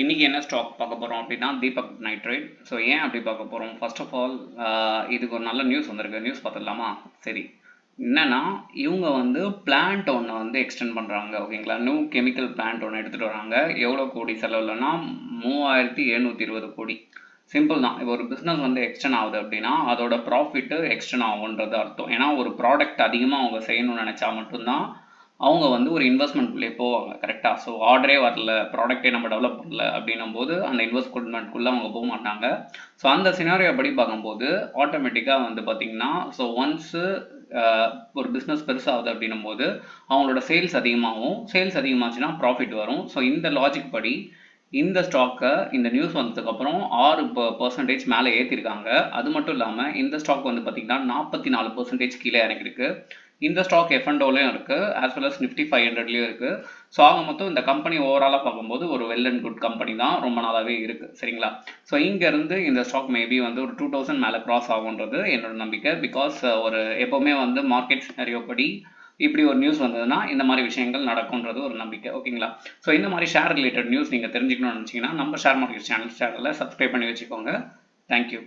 இன்றைக்கி என்ன ஸ்டாக் பார்க்க போகிறோம் அப்படின்னா தீபக் நைட்ரேட் ஸோ ஏன் அப்படி பார்க்க போகிறோம் ஃபர்ஸ்ட் ஆஃப் ஆல் இதுக்கு ஒரு நல்ல நியூஸ் வந்திருக்கு. நியூஸ் பார்த்துடலாமா? சரி. என்னன்னா இவங்க வந்து பிளான்ட் ஒன்று வந்து எக்ஸ்டெண்ட் பண்ணுறாங்க ஓகேங்களா நியூ கெமிக்கல் பிளான்ட் ஒன்று எடுத்துகிட்டு வராங்க. எவ்வளோ கோடி செலவுலன்னா மூவாயிரத்தி எழுநூற்றி இருபது கோடி. சிம்பிள் தான். இப்போ ஒரு பிஸ்னஸ் வந்து எக்ஸ்டெண்ட் ஆகுது அப்படின்னா அதோட ப்ராஃபிட்டு எக்ஸ்டெண்ட் ஆகுன்றது அர்த்தம். ஏன்னா ஒரு ப்ராடக்ட் அதிகமாக அவங்க செய்யணும்னு நினச்சா மட்டும்தான் அவங்க வந்து ஒரு இன்வெஸ்ட்மெண்ட்குள்ளே போவாங்க கரெக்டாக ஸோ ஆர்டரே வரல ப்ராடக்ட்டே நம்ம டெவலப் பண்ணல அப்படின்னும் போது அந்த இன்வெஸ்ட்மெண்ட்குள்ளே அவங்க போக மாட்டாங்க. ஸோ அந்த சினாரியோ படி பார்க்கும்போது ஆட்டோமேட்டிக்காக வந்து பார்த்திங்கன்னா ஸோ ஒன்ஸு ஒரு பிஸ்னஸ் பெருசாகுது அப்படின்னும் போது அவங்களோட சேல்ஸ் அதிகமாகும். சேல்ஸ் அதிகமாச்சுன்னா ப்ராஃபிட் வரும். ஸோ இந்த லாஜிக் படி இந்த ஸ்டாக்கை இந்த நியூஸ் வந்ததுக்கப்புறம் ஆறு பர்சன்டேஜ் மேலே ஏற்றிருக்காங்க அது மட்டும் இல்லாமல் இந்த ஸ்டாக் வந்து பார்த்திங்கன்னா நாற்பத்தி நாலு பர்சன்டேஜ் கீழே இறங்கிருக்கு இந்த ஸ்டாக் எஃப் அண்ட் இருக்குது as well as Nifty five ஹண்ட்ரட்லேயும் இருக்குது ஸோ ஆக மொத்தம் இந்த கம்பெனி ஓவராலாக பார்க்கும்போது ஒரு வெல் அண்ட் குட் கம்பெனி தான் ரொம்ப நாளாகவே இருக்குது சரிங்களா? ஸோ இங்கேருந்து இந்த ஸ்டாக் மேபி வந்து ஒரு டூ தௌசண்ட் மேலே க்ராஸ் ஆகுன்றது என்னோட நம்பிக்கை. பிகாஸ் ஒரு எப்போவுமே வந்து மார்க்கெட் சினாரியோ படி இப்படி ஒரு நியூஸ் வந்ததுன்னா இந்த மாதிரி விஷயங்கள் நடக்கும்ன்றது ஒரு நம்பிக்கை ஓகேங்களா? ஸோ இந்த மாதிரி ஷேர் ரிலேட்டட் நியூஸ் நீங்கள் தெரிஞ்சுக்கணும்னு நினச்சிங்கன்னா நம்ம ஷேர் மார்க்கெட் சேனல் சேனலில் சப்ஸ்கிரைப் பண்ணி வச்சுக்கோங்க. Thank you